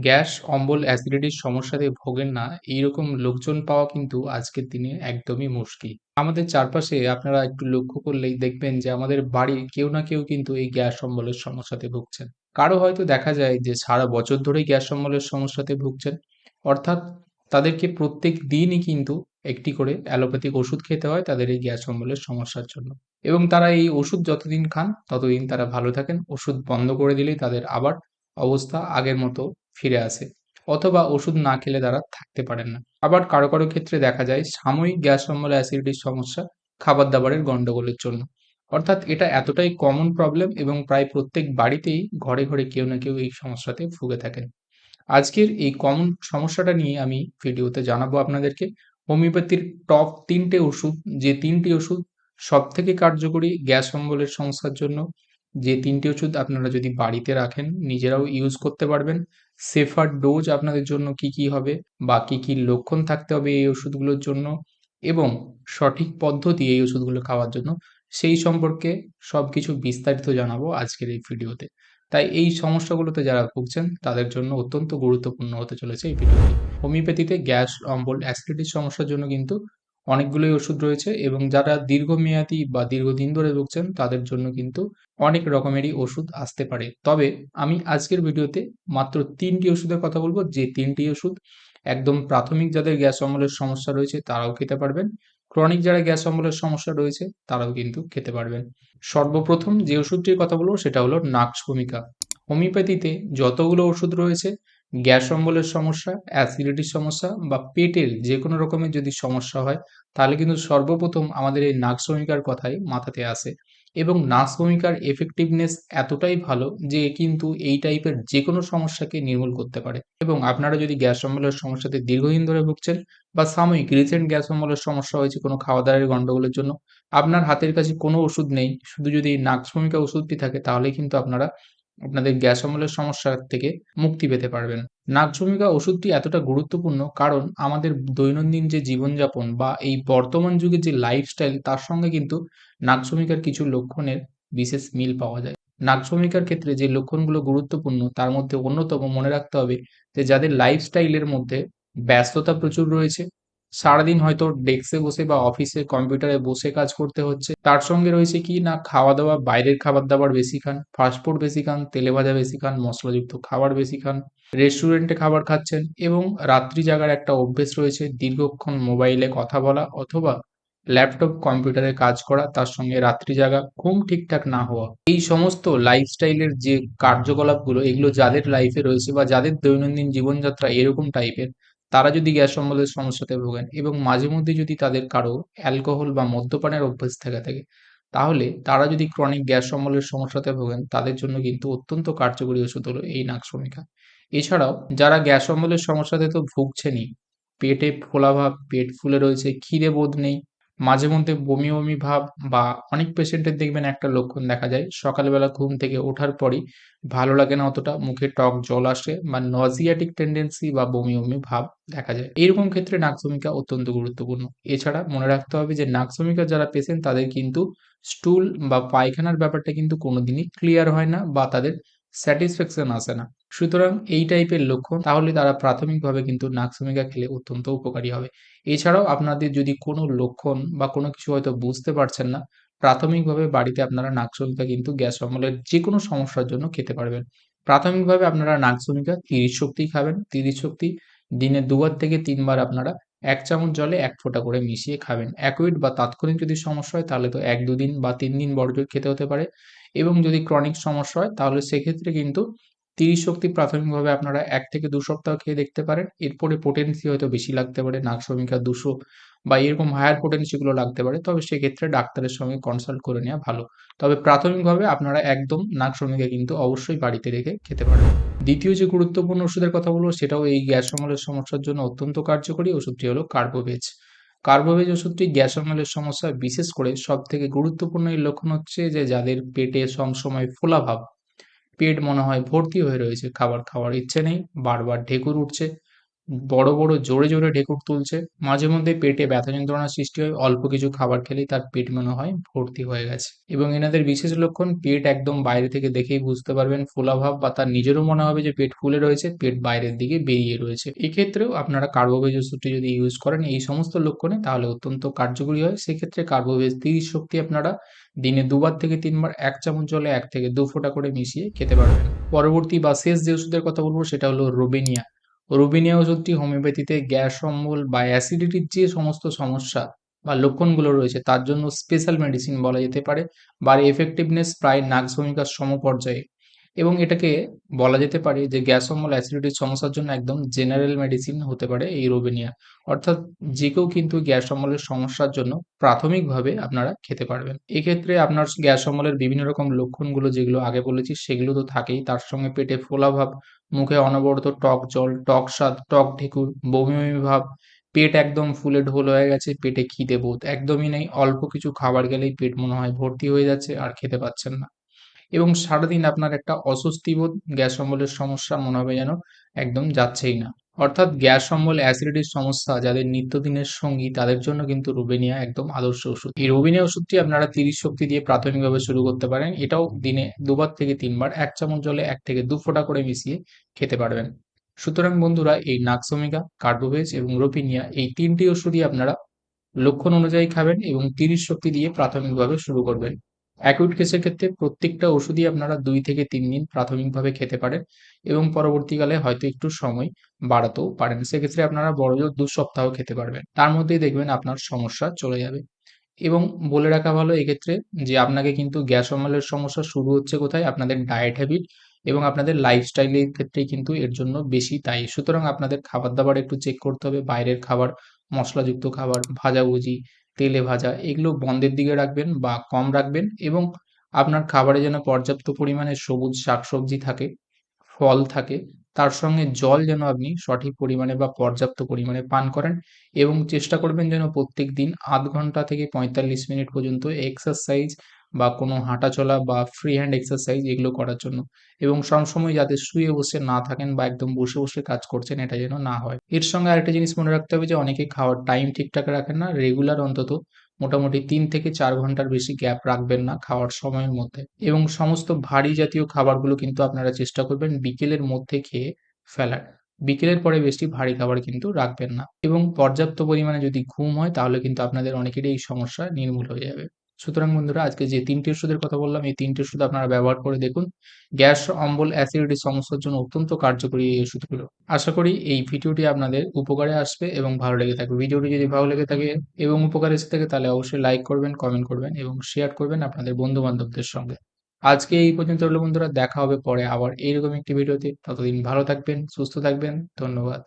Gas, অম্বল, অ্যাসিডিটির সমস্যাতে ভোগেন না এইরকম লোকজন পাওয়া কিন্তু আজকের দিনে একদমই মুশকিল। আমাদের চারপাশে আপনারা একটু লক্ষ্য করলেই দেখবেন যে আমাদের বাড়ির কেউ না কেউ কিন্তু এই গ্যাস অম্বলের সমস্যাতে ভুগছেন। কারও হয়তো দেখা যায় যে সারা বছর ধরেই গ্যাস অম্বলের সমস্যাতে ভুগছেন। অর্থাৎ তাদেরকে প্রত্যেক দিনই কিন্তু একটি করে অ্যালোপ্যাথিক ওষুধ খেতে হয় তাদের এই গ্যাস অম্বলের সমস্যার জন্য। এবং তারা এই ওষুধ যতদিন খান ততদিন তারা ভালো থাকেন। ওষুধ বন্ধ করে দিলেই তাদের আবার অবস্থা আগের মতো ফিরে আসে। অথবা ওষুধ না খেলে তারা থাকতে পারেন না। আবার কারও কারও ক্ষেত্রে দেখা যায়, সাময়িক গ্যাস অম্বল অ্যাসিডিটির সমস্যা খাবার দাবারের গন্ডগোলের জন্য। অর্থাৎ এটা এতটাই কমন প্রবলেম এবং প্রায় প্রত্যেক বাড়িতেই ঘরে ঘরে কেউ না কেউ এই সমস্যাতে ভুগে থাকেন। আজকের এই কমন সমস্যাটা নিয়ে আমি ভিডিওতে জানাব আপনাদেরকে। হোমিওপ্যাথির টপ তিনটে ওষুধ, যে তিনটি ওষুধ সব থেকে কার্যকরী গ্যাস অম্বলের সমস্যার জন্য, যে তিনটি ওষুধ আপনারা যদি বাড়িতে রাখেন, নিজেরাও ইউজ করতে পারবেন। সেফার ডোজ আপনাদের জন্য কি কি হবে বা কি কি লক্ষণ থাকতে হবে এই ওষুধগুলোর জন্য এবং সঠিক পদ্ধতি এই ওষুধগুলো খাওয়ার জন্য সেই সম্পর্কে সব কিছু বিস্তারিত জানাব আজকের এই ভিডিওতে। তাই এই সমস্যাগুলোতে যারা ভুগছেন, তাদের জন্য অত্যন্ত গুরুত্বপূর্ণ হতে চলেছে এই ভিডিওটি। হোমিওপ্যাথিতে গ্যাস, অম্বল, অ্যাসিডিটির সমস্যার জন্য কিন্তু অনেকগুলোই ওষুধ রয়েছে এবং যারা দীর্ঘমেয়াদী বা দীর্ঘদিন ধরে ভুগছেন, তাদের জন্য কিন্তু অনেক রকমেরই ওষুধ আসতে পারে। তবে আমি আজকের ভিডিওতে মাত্র তিনটি ওষুধের কথা বলব। যে তিনটি ওষুধ একদম প্রাথমিক যাদের গ্যাস অম্বলের সমস্যা রয়েছে, তারাও খেতে পারবেন। ক্রনিক যারা গ্যাস অম্বলের সমস্যা রয়েছে, তারাও কিন্তু খেতে পারবেন। সর্বপ্রথম যে ওষুধটির কথা বলব, সেটা হলো নাক্স ভূমিকা হোমিওপ্যাথিতে যতগুলো ওষুধ রয়েছে গ্যাস অম্বলের সমস্যা, অ্যাসিডিটির সমস্যা বা পেটের যে কোনো রকমের যদি সমস্যা হয়, তাহলে কিন্তু সর্বপ্রথম আমাদের এই নাক্স ভূমিকার কথাই মাথাতে আসে। এবং নার্স ভূমিকার এফেক্টিভনেস এতটাই ভালো যে কিন্তু এই টাইপের যে কোনো সমস্যাকে নির্মূল করতে পারে। এবং আপনারা যদি গ্যাস অম্বলের সমস্যাতে দীর্ঘদিন ধরে ভুগছেন বা সাময়িক রিসেন্ট গ্যাস অম্বলের সমস্যা হয়েছে কোনো খাওয়া দাওয়ার গণ্ডগোলের জন্য, আপনার হাতের কাছে কোনো ওষুধ নেই, শুধু যদি এই নাক্স ভূমিকা ওষুধটি থাকে, তাহলে কিন্তু আপনারা আপনাদের গ্যাস অম্বলের সমস্যা থেকে মুক্তি পেতে পারবেন। নাকভূমিকা ওষুধটি এতটা গুরুত্বপূর্ণ কারণ আমাদের দৈনন্দিন যে জীবনযাপন বা এই বর্তমান যুগে যে লাইফস্টাইল তার সঙ্গে কিন্তু নাকভূমিকার কিছু লক্ষণের বিশেষ মিল পাওয়া যায়। নাকভূমিকার ক্ষেত্রে যে লক্ষণগুলো গুরুত্বপূর্ণ, তার মধ্যে অন্যতম মনে রাখতে হবে যে, যাদের লাইফস্টাইলের মধ্যে ব্যস্ততা প্রচুর রয়েছে সারাদিন হয়তো ডেস্কে বসে বা অফিসে কম্পিউটারে বসে কাজ করতে হচ্ছে। তার সঙ্গে রয়েছে কি, না খাওয়া দাওয়া বাইরের খাবার দাবার বেশি খান ফাস্টফুড বেশি খান তেলে ভাজা বেশি খান, মশলাযুক্ত খাবার বেশি খান রেস্টুরেন্টে খাবার খাচ্ছেন এবং রাত্রি জাগার একটা অভ্যেস রয়েছে, দীর্ঘক্ষণ মোবাইলে কথা বলা অথবা ল্যাপটপ কম্পিউটারে কাজ করা, তার সঙ্গে রাত্রি জাগা, ঘুম ঠিকঠাক না হওয়া। এই সমস্ত লাইফস্টাইলের যে কার্যকলাপগুলো, এগুলো যাদের লাইফে রয়েছে বা যাদের দৈনন্দিন জীবনযাত্রা এরকম টাইপের তারা যদি গ্যাস অম্বলের সমস্যাতে ভোগেন এবং মাঝে মধ্যে যদি তাদের কারও অ্যালকোহল বা মদ্যপানের অভ্যেস থেকে থাকে, তাহলে তারা যদি ক্রনিক গ্যাস অম্বলের সমস্যাতে ভোগেন, তাদের জন্য কিন্তু অত্যন্ত কার্যকরী ওষুধ হলো এই নাক শ্রমিকা এছাড়াও যারা গ্যাস অম্বলের সমস্যাতে তো ভুগছেনই, পেটে ফোলাভাব, পেট ফুলে রয়েছে, খিদে বোধ নেই মাঝে মধ্যে বমি বমি ভাব বা অনেক পেশেন্টের দেখবেন একটা লক্ষণ দেখা যায়। সকালবেলা ঘুম থেকে ওঠার পরই ভালো লাগে না অতটা, মুখে টক জল আসে বা নজিয়াটিক টেন্ডেন্সি বা বমি বমি ভাব দেখা যায়। এরকম ক্ষেত্রে নাকসমিকা অত্যন্ত গুরুত্বপূর্ণ। এছাড়া মনে রাখতে হবে যে নাকসমিকা যারা পেশেন্ট তাদের কিন্তু স্টুল বা পায়খানার ব্যাপারটা কিন্তু কোনোদিনই ক্লিয়ার হয় না বা তাদের স্যাটিসফ্যাকশন আসে না। সুতরাং এই টাইপের লক্ষণ, তাহলে তারা প্রাথমিকভাবে কিন্তু নাকসমিকা খেলে অত্যন্ত উপকারী হবে। এছাড়াও আপনাদের যদি কোনো লক্ষণ বা কোনো কিছু হয়তো বুঝতে পারছেন না, প্রাথমিকভাবে বাড়িতে আপনারা নাকসমিকা কিন্তু গ্যাস অম্বলের যে কোনো সমস্যার জন্য খেতে পারবেন। প্রাথমিকভাবে আপনারা নাকসমিকা তিরিশ শক্তি খাবেন, তিরিশ শক্তি, দিনে দুবার থেকে তিনবার আপনারা এক চামচ জলে এক ফোঁটা করে মিশিয়ে খাবেন। অ্যাকুইড বা তাৎক্ষণিক যদি সমস্যা হয়, তাহলে তো এক দুদিন বা তিন দিন বড়জোর খেতে হতে পারে। এবং যদি ক্রনিক সমস্যা হয়, তাহলে সেক্ষেত্রে কিন্তু তিরিশ শক্তি প্রাথমিকভাবে আপনারা এক থেকে দু সপ্তাহ খেয়ে দেখতে পারেন। এরপরে পোটেন্সি হয়তো বেশি লাগতে পারে, নাক শ্রমিকা দুশো বা এরকম হায়ার পোটেন্সিগুলো লাগতে পারে। তবে সেক্ষেত্রে ডাক্তারের সঙ্গে কনসাল্ট করে নেওয়া ভালো। তবে প্রাথমিকভাবে আপনারা একদম নাক শ্রমিকা কিন্তু অবশ্যই বাড়িতে রেখে খেতে পারেন। দ্বিতীয় যে গুরুত্বপূর্ণ ওষুধের কথা বলব, সেটাও এই গ্যাস অম্বলের সমস্যার জন্য অত্যন্ত কার্যকরী। ওষুধটি হলো কার্বোভেজ কার্বোভেজ ওষুধটি গ্যাস অম্লের সমস্যা বিশেষ করে সব থেকে গুরুত্বপূর্ণ এই লক্ষণ হচ্ছে যে যাদের পেটে সবসময় ফোলাভাব পেট মনে হয় ভর্তি হয়ে রয়েছে, খাবার খাওয়ার ইচ্ছে নেই, বারবার ঢেকুর উঠছে বড়, বড় জোরে, জোরে ঢেকুর তুলছে। মাঝে মধ্যে পেটে ব্যথা যন্ত্রণার সৃষ্টি হয়। অল্প কিছু খাবার খেলেই তার পেট মনে হয় ভর্তি হয়ে গেছে। এবং এনাদের বিশেষ লক্ষণ পেট একদম বাইরে থেকে দেখেই বুঝতে পারবেন ফোলাভাব বা তার নিজেরও মনে হবে যে পেট ফুলে রয়েছে, পেট বাইরের দিকে বেরিয়ে রয়েছে। এক্ষেত্রেও আপনারা কার্বোভেজ ওষুধটি যদি ইউজ করেন এই সমস্ত লক্ষণে তাহলে অত্যন্ত কার্যকরী হয়। সেক্ষেত্রে কার্বোভেজ 30 শক্তি আপনারা দিনে দুবার থেকে তিনবার এক চামচ জলে এক থেকে দু ফোঁটা করে মিশিয়ে খেতে পারবেন। পরবর্তী বা শেষ যে ওষুধের কথা বলব সেটা হলো রোবেনিয়া। রুবিনিয়া ওষুধটি হোমিওপ্যাথিতে গ্যাস অম্বল বা অ্যাসিডিটির যে সমস্ত সমস্যা বা লক্ষণগুলো রয়েছে, তার জন্য স্পেশাল মেডিসিন বলা যেতে পারে। বা এফেক্টিভনেস প্রায় নাগভূমিকার সমপর্যায়ে। এবং এটাকে বলা যেতে পারে যে গ্যাস অম্বল অ্যাসিডিটির সমস্যার জন্য একদম জেনারেল মেডিসিন হতে পারে এই রোবেনিয়া। অর্থাৎ যে কেউ কিন্তু গ্যাস অম্বলের সমস্যার জন্য প্রাথমিকভাবে আপনারা খেতে পারবেন। এক্ষেত্রে আপনার গ্যাস অম্বলের বিভিন্ন রকম লক্ষণগুলো যেগুলো আগে বলেছি, সেগুলো তো থাকেই। তার সঙ্গে পেটে ফোলাভাব মুখে অনবরত টক জল, টক স্বাদ, টক ঢেকুর বমি বমি ভাব, পেট একদম ফুলে ঢোল হয়ে গেছে, পেটে খিদে বোধ। একদমই নেই। অল্প কিছু খাবার গেলেই পেট মনে হয় ভর্তি হয়ে যাচ্ছে আর খেতে পাচ্ছেন না। এবং সারাদিন আপনার একটা অস্বস্তি বোধ গ্যাস অম্বলের সমস্যা মনে হবে যেন একদম যাচ্ছেই না। অর্থাৎ গ্যাস অম্বল অ্যাসিডিটির সমস্যা যাদের নিত্যদিনের সঙ্গী, তাদের জন্য কিন্তু রুবেনিয়া একদম আদর্শ ওষুধ। এই রুবেনিয়া ওষুধটি আপনারা তিরিশ শক্তি দিয়ে প্রাথমিকভাবে শুরু করতে পারেন। এটাও দিনে দুবার থেকে তিনবার, এক চামচ জলে এক থেকে দু ফোঁটা করে মিশিয়ে খেতে পারবেন। সুতরাং বন্ধুরা, এই নাক্সোমিকা, কার্বোভেজ এবং রোপিনিয়া এই তিনটি ওষুধই আপনারা লক্ষণ অনুযায়ী খাবেন এবং তিরিশ শক্তি দিয়ে প্রাথমিকভাবে শুরু করবেন। অ্যাকুইট কেসের ক্ষেত্রে প্রত্যেকটা ওষুধই আপনারা দুই থেকে তিন দিন প্রাথমিকভাবে খেতে পারেন এবং পরবর্তীকালে হয়তো একটু সময় বাড়াতেও পারেন। সেক্ষেত্রে আপনারা বড়জোর দু সপ্তাহ খেতে পারবেন। তার মধ্যেই দেখবেন আপনার সমস্যা চলে যাবে। এবং বলে রাখা ভালো এক্ষেত্রে যে আপনাকে কিন্তু গ্যাস অম্বলের সমস্যা শুরু হচ্ছে কোথায়? আপনাদের ডায়েট হ্যাবিট এবং আপনাদের লাইফস্টাইলের ক্ষেত্রেই কিন্তু এর জন্য বেশি তাই সুতরাং আপনাদের খাবার দাবার একটু চেক করতে হবে। বাইরের খাবার, মশলাযুক্ত খাবার, ভাজাভুজি তেলে ভাজা, এগুলো বন্ধের দিকে রাখবেন বা কম রাখবেন এবং আপনার খাবারে যেন পর্যাপ্ত পরিমাণে সবুজ শাকসবজি থাকে, ফল থাকে, তার সঙ্গে জল যেন আপনি সঠিক পরিমাণে বা পর্যাপ্ত পরিমাণে পান করেন এবং চেষ্টা করবেন যেন প্রত্যেক দিন আধ ঘণ্টা থেকে পঁয়তাল্লিশ মিনিট পর্যন্ত এক্সারসাইজ বা কোনো হাঁটাচলা বা ফ্রি হ্যান্ড এক্সারসাইজ এগুলো করার জন্য। এবং সবসময় যাতে শুয়ে বসে না থাকেন বা একদম বসে বসে কাজ করছেন, এটা যেন না হয়। এর সঙ্গে আরেকটা জিনিস মনে রাখতে হবে যে, অনেকে খাওয়ার টাইম ঠিকঠাক রাখেন না। রেগুলার অন্তত মোটামুটি তিন থেকে চার ঘণ্টার বেশি গ্যাপ রাখবেন না খাওয়ার সময়ের মধ্যে। এবং সমস্ত ভারী জাতীয় খাবারগুলো কিন্তু আপনারা চেষ্টা করবেন বিকেলের মধ্যে খেয়ে ফেলার। বিকেলের পরে বেশি ভারী খাবার কিন্তু রাখবেন না। এবং পর্যাপ্ত পরিমাণে যদি ঘুম হয়, তাহলে কিন্তু আপনাদের অনেকেরই এই সমস্যা নির্মূল হয়ে যাবে। সুতরাং বন্ধুরা, আজকে যে তিনটি ওষুধের কথা বললাম, এই তিনটি ওষুধ আপনারা ব্যবহার করে দেখুন। গ্যাস, অম্বল, অ্যাসিডিটি সমস্যার জন্য অত্যন্ত কার্যকরী এই ওষুধগুলো। আশা করি এই ভিডিওটি আপনাদের উপকারে আসবে এবং ভালো লেগে থাকবে। ভিডিওটি যদি ভালো লেগে থাকে এবং উপকারে এসে থাকে, তাহলে অবশ্যই লাইক করবেন কমেন্ট করবেন এবং শেয়ার করবেন আপনাদের বন্ধু বান্ধবদের সঙ্গে। আজকে এই পর্যন্ত হলো বন্ধুরা, দেখা হবে পরে আবার এইরকম একটি ভিডিওতে। ততদিন ভালো থাকবেন, সুস্থ থাকবেন, ধন্যবাদ।